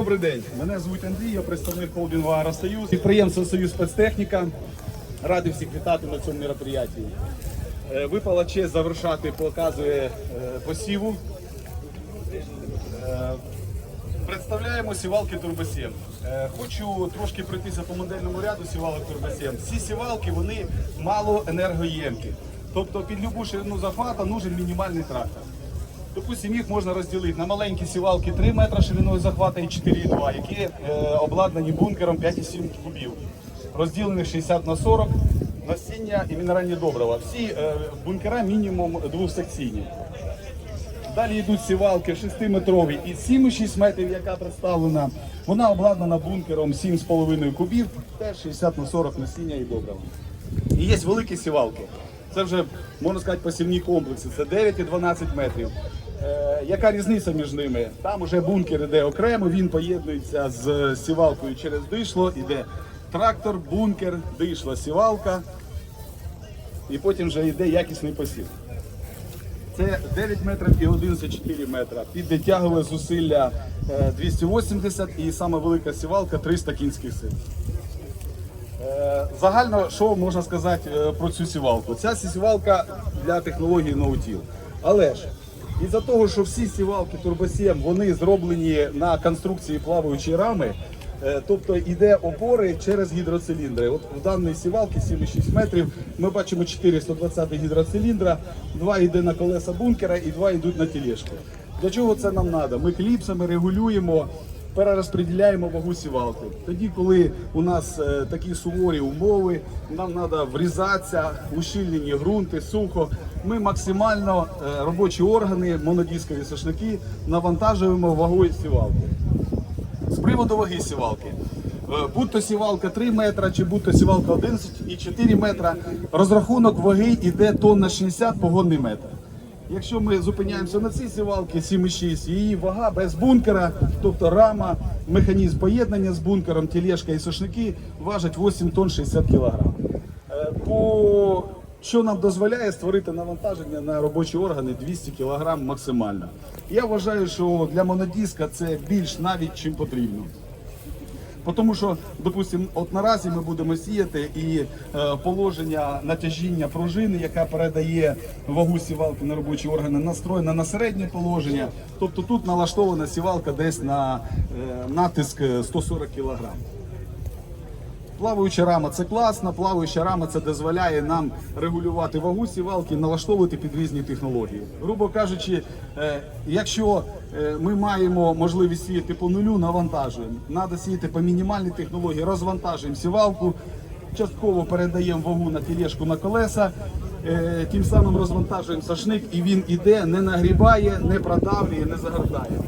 Добрий день. Мене звуть Андрій, я представник холдингу «Агросоюз». Підприємство Союз спецтехніка. Радий всіх вітати на цьому мероприятии. Е, Випала честь завершати, показує е, посіву. Е, Представляємо сівалки Турбосім. Е, Хочу трошки пройтися по модельному ряду сівалок Турбосім. Ці сівалки вони мало енергоємкі. Тобто під любу ширину захвата нужен мінімальний трактор. Допустим, їх можна розділити на маленькі сівалки 3 метри шириною захвата і 4,2, які е, обладнані бункером 5,7 кубів, розділених 60 на 40, насіння і мінеральні добрива. Всі е, бункера мінімум двосекційні. Далі йдуть сівалки 6-метрові і 7,6 метрів, яка представлена. Вона обладнана бункером 7,5 кубів, теж 60 на 40 насіння і добрива. І є великі сівалки. Це вже, можна сказати, посівні комплекси. Це 9 і 12 метрів. Е, яка різниця між ними? Там вже бункер іде окремо, він поєднується з сівалкою через дишло, іде трактор, бункер, дишло, сівалка. І потім вже йде якісний посів. Це 9 метрів і 11,4 метра. Під тягове зусилля е, 280 і сама велика сівалка 300 кінських сил. Е, Загально, що можна сказати е, про цю сівалку? Ця сівалка для технології ноутіл. Але ж із-за того, що всі сівалки Турбосєм, вони зроблені на конструкції плаваючої рами, е, тобто йде опори через гідроциліндри. От в даній сівалці 7,6 метрів. Ми бачимо 420 гідроциліндра, два йде на колеса бункера і два йдуть на тележку. Для чого це нам треба? Ми кліпсами регулюємо перерозподіляємо вагу сівалки. Тоді, коли у нас е, такі суворі умови, нам треба врізатися, ущільнені ґрунти, сухо. Ми максимально е, робочі органи, монодискові сошники навантажуємо вагою сівалки. З приводу ваги сівалки. Е, Будь то сівалка 3 метра, чи будь то сівалка 11,4 метра, розрахунок ваги йде тонна 60 погонний метр. Якщо ми зупиняємося на цій сівалці 7,6, її вага без бункера, тобто рама, механізм поєднання з бункером, тележка і сошники важать 8 тонн 60 кг. По що нам дозволяє створити навантаження на робочі органи 200 кг максимально. Я вважаю, що для монодиска це більш навіть чим потрібно. Тому що, допустимо, от наразі ми будемо сіяти і е, положення натяжіння пружини, яка передає вагу сівалки на робочі органи, настроєна на середнє положення. Тобто тут налаштована сівалка десь на е, натиск 140 кг. Плаваюча рама це класно, плаваюча рама це дозволяє нам регулювати вагу сівалки, налаштовувати під різні технології. Грубо кажучи, е, якщо е, ми маємо можливість сіяти по нулю, навантажуємо. Треба сіяти по мінімальній технології, розвантажуємо сівалку, частково передаємо вагу на тележку на колеса, е, тим самим розвантажуємо сашник і він іде, не нагрібає, не продавлює, не загортає.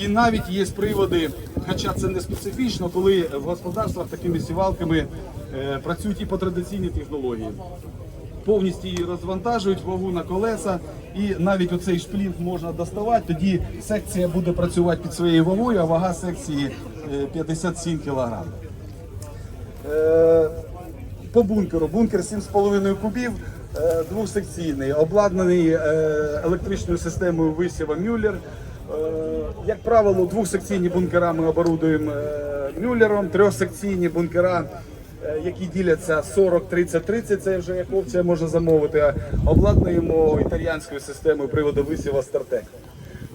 І навіть є приводи, хоча це не специфічно, коли в господарствах такими сівалками е, працюють і по традиційній технології. Повністю її розвантажують вагу на колеса, і навіть оцей шплінт можна доставати. Тоді секція буде працювати під своєю вагою, а вага секції е, 57 кг. Е, по бункеру. Бункер 7,5 кубів, е, двохсекційний, обладнаний е, електричною системою висіва Мюллер. Е, Як правило, двохсекційні бункера ми оборудуємо е, Мюллером, трьохсекційні бункера, е, які діляться 40-30-30, це вже як опція можна замовити. Обладнуємо італіянською системою приводу висіва Стартек.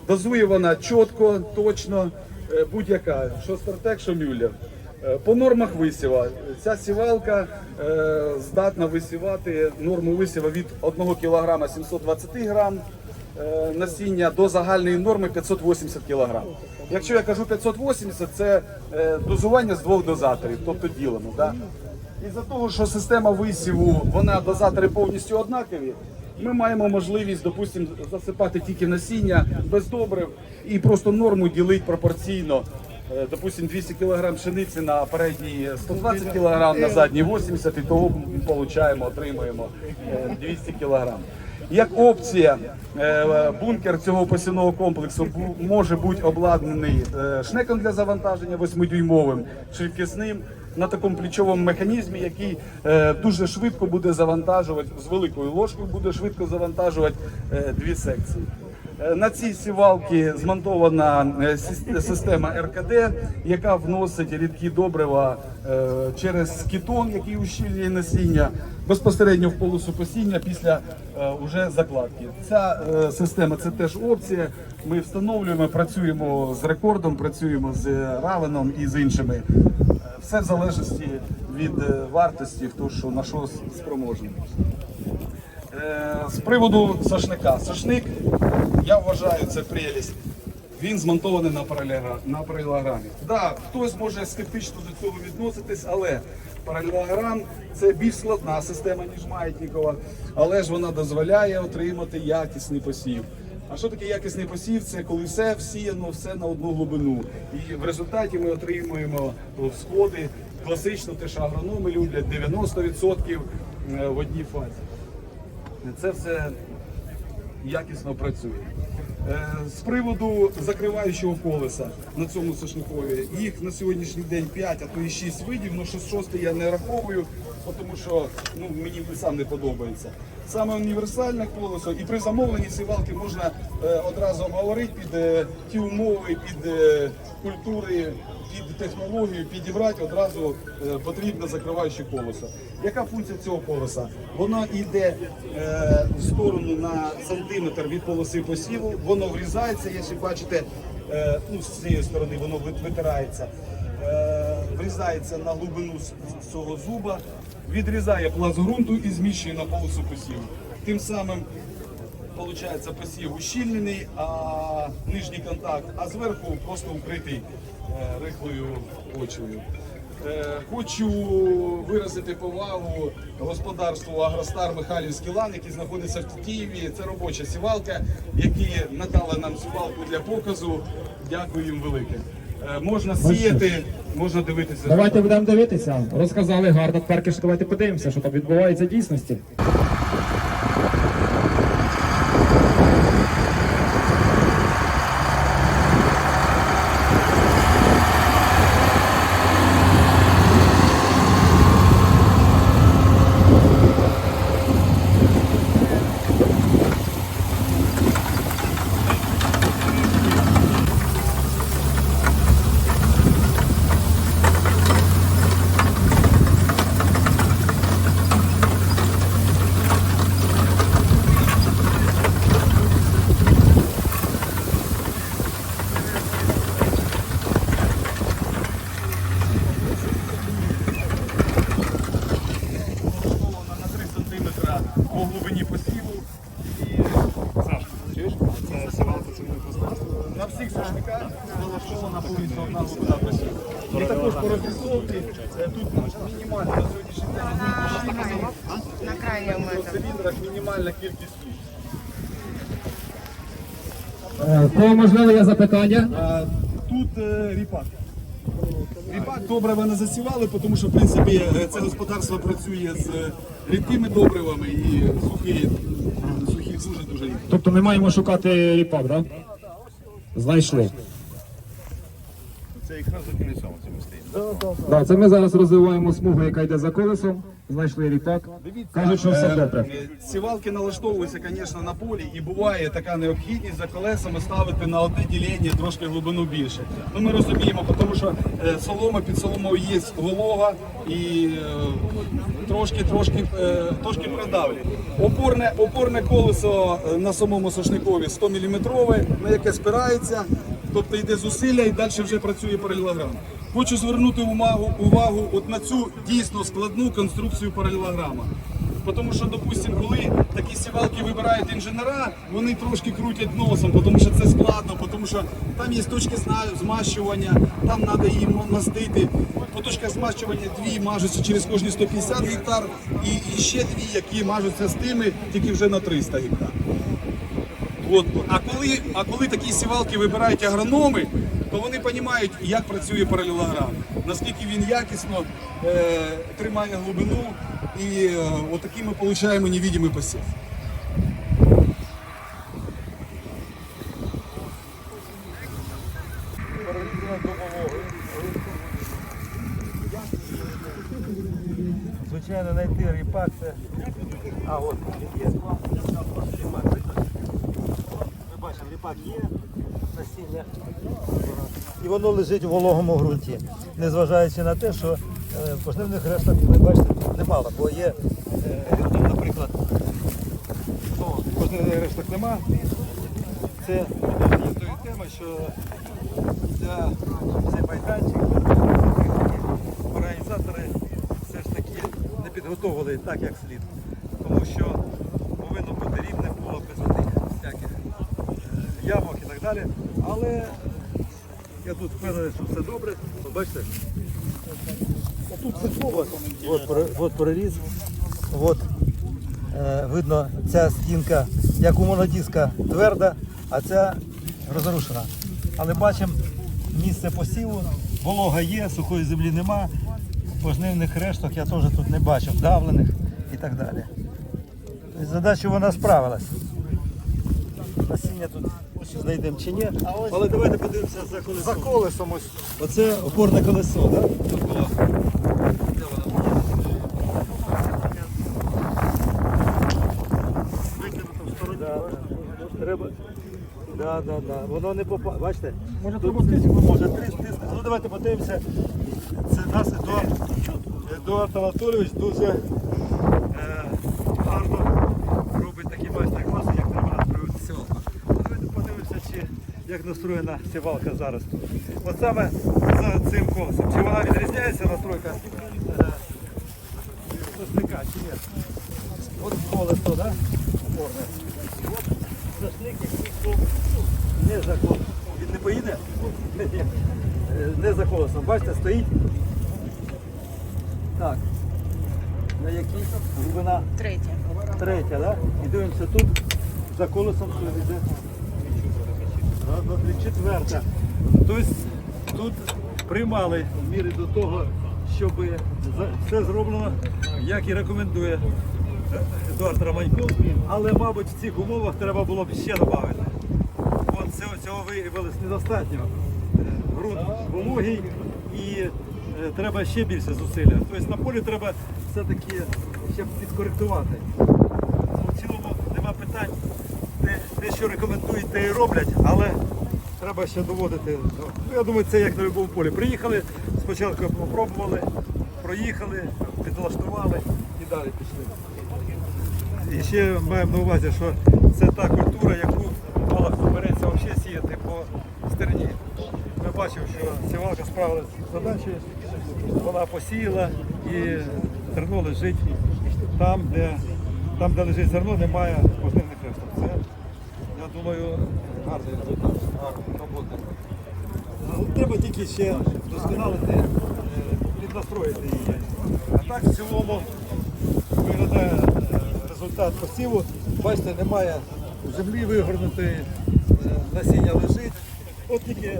Дозує вона чітко, точно, будь-яка, що Стартек, що Мюллер. По нормах висіва. Ця сівалка здатна висівати норму висіва від 1 кг 720 грам насіння до загальної норми 580 кг. Якщо я кажу 580, це е, дозування з двох дозаторів, тобто ділимо. Да? Із-за того, що система висіву, вона дозатори повністю однакові, ми маємо можливість, допустимо, засипати тільки насіння без добрив і просто норму ділити пропорційно. Е, Допустим, 200 кг пшениці на передній 120 кг, на задній 80 і того получаємо, отримуємо е, 200 кг. Як опція, е, бункер цього посівного комплексу може бути обладнаний е, шнеком для завантаження 8-дюймовим, швидкісним на такому плечовому механізмі, який е, дуже швидко буде завантажувати з великою ложкою, буде швидко завантажувати дві секції. Е, На цій сівалці змонтована е, система РКД, яка вносить рідкі добрива е, через кітон, який ущільнює насіння, безпосередньо в полосу посіння після уже закладки. Ця система це теж опція. Ми встановлюємо, працюємо з рекордом, працюємо з равеном і з іншими. Все в залежності від вартості, хто що на що спроможний. З приводу сошника. Сошник, я вважаю, це прелість. Він змонтований на на паралелограмі. Да, хтось може скептично до цього відноситись, але паралелограм це більш складна система, ніж маятникова, але ж вона дозволяє отримати якісний посів. А що таке якісний посів? Це коли все всіяно, все на одну глибину. І в результаті ми отримуємо всходи класично, те, що агрономи люблять 90% в одній фазі. Це все якісно працює. Е, З приводу закриваючого колеса на цьому сошникові, їх на сьогоднішній день 5, а то і 6 видів, ну 6 я не раховую, тому що ну, мені сам не подобається. Саме універсальне колесо, і при замовленні сівалки можна е, одразу обговорити під е, ті умови, під культури, під технологію, підібрати одразу е, потрібне закриваюче колесо. Яка функція цього колеса? Воно йде е, в сторону на сантиметр від полоси посіву, воно врізається, якщо бачите, е, ну, з цієї сторони воно витирається, е, врізається на глибину цього зуба, відрізає пласт ґрунту і зміщує на полосу посіву. Тим самим Получається посів ущільнений, а нижній контакт, а зверху просто укритий е, рихлою почвою. Е, Хочу виразити повагу господарству Агростар Михайлівський лан, який знаходиться в Києві. Це робоча сівалка, які надали нам сівалку для показу. Дякую їм велике. Е, Можна сіяти, можна дивитися. Давайте будемо дивитися. Розказали гарно. Тепер ж давайте подивимося, що там відбувається в дійсності. налаштована на 3 см по глибині посіву. І Чуєш? На всіх сошниках налаштована повністю одна глибина посіву. І також по розрисовці е, тут мінімальна на сьогоднішній день на крайнем в циліндрах мінімальна кількість слів. Е, Кого можливо є запитання? Тут е, ріпак. Ріпак добрива не засівали, тому що в принципі е, це господарство працює з е, рідкими добривами і сухі, сухі дуже дуже рідкі. Тобто ми маємо шукати ріпак, так? Знайшли. Це якраз за колесом це ми стоїмо. Да, це ми зараз розвиваємо смугу, яка йде за колесом. Знайшли ріпак. Кажуть, що все добре. Е, Сівалки налаштовуються, звісно, на полі, і буває така необхідність за колесами ставити на одне ділення трошки глибину більше. Ну ми розуміємо, тому що е, солома під соломою є волога і е, трошки, трошки, трошки продавлює. Опорне, опорне колесо на самому сошникові 100 мм, на яке спирається, тобто йде зусилля і далі вже працює паралелограм. Хочу звернути увагу, увагу от на цю дійсно складну конструкцію паралелограма. Тому що, допустимо, коли такі сівалки вибирають інженера, вони трошки крутять носом, тому що це складно, тому що там є точки змащування, там треба її мастити. По точках змащування дві мажуться через кожні 150 гектар, і, і ще дві, які мажуться з тими, тільки вже на 300 гектар. От. А, коли, а коли такі сівалки вибирають агрономи, то вони розуміють, як працює паралелограм, наскільки він якісно е, тримає глибину, і е, отакий ми отримуємо невидимий посів. Звичайно, знайти ріпак це. А от є. Ви бачимо, ріпак є, насіння. І воно лежить у вологому ґрунті. Незважаючи на те, що е, пожнивних решток, ви бачите, тут немало, бо є, е, наприклад, ну, пожнивних решток нема. Це тої теми, що для цей майданчик організатори все ж таки не підготовили так, як слід. Тому що повинно бути рівне поле без всяких е, ямок і так далі. Але я тут впевнений, що все добре. От Бачите? Тут все поле. От, от переріз. От, е, видно, ця стінка, як у монодиска, тверда, а ця розрушена. Але бачимо місце посіву, волога є, сухої землі нема, пожнивних решток я теж тут не бачив, давлених і так далі. Тобто задачу вона справилась. Насіння тут знайдемо чи ні. Але давайте подивимося за колесом. За колесом ось. Оце опорне колесо, так? Треба. Да, да, да. Воно не попало. Бачите? Може треба Може тиск. Ну давайте подивимося. Це нас Едуард, Едуард Анатолійович дуже е, гарно робить такі бачите класи, як треба настроювати сівалку. Ну, Давайте подивимося, чи як настроєна сівалка зараз тут. От саме за цим колесом. Чи вона відрізняється настройка е, сосника, чи ні? От колесо, так? Да? Опорне. От сошник, який не за колесом. Він не поїде? Не за колесом. Бачите, стоїть. Так. На якій глибина? Третє. Третя, да? І дивимося тут за колесом що йде. Раз, два, три, четверта. Тобто тут приймали міри до того, щоб все зроблено, як і рекомендує Едуард Романько. Але, мабуть, в цих умовах треба було б ще додати. От цього, цього виявилось недостатньо. Е, Ґрунт вологий і е, треба ще більше зусилля. Тобто на полі треба все-таки ще підкоректувати. В цілому нема питань. Те, що рекомендують, те і роблять, але треба ще доводити. Ну, Я думаю, це як на будь-якому полі. Приїхали, спочатку попробували, проїхали, підлаштували і далі пішли. І ще маємо на увазі, що це та культура, яку мало хто береться взагалі сіяти по стерні. Ми бачимо, що сівалка справилася з задачею, вона посіяла і зерно лежить там, де, там, де лежить зерно, немає пожнивних решток. Думаю, гарний результат, гарна робота. Ну, Треба тільки ще досконалити, е, піднастроїти її. А так в цілому виглядає е, результат посіву. Бачите, немає землі вигорнутої, е, насіння лежить. От тільки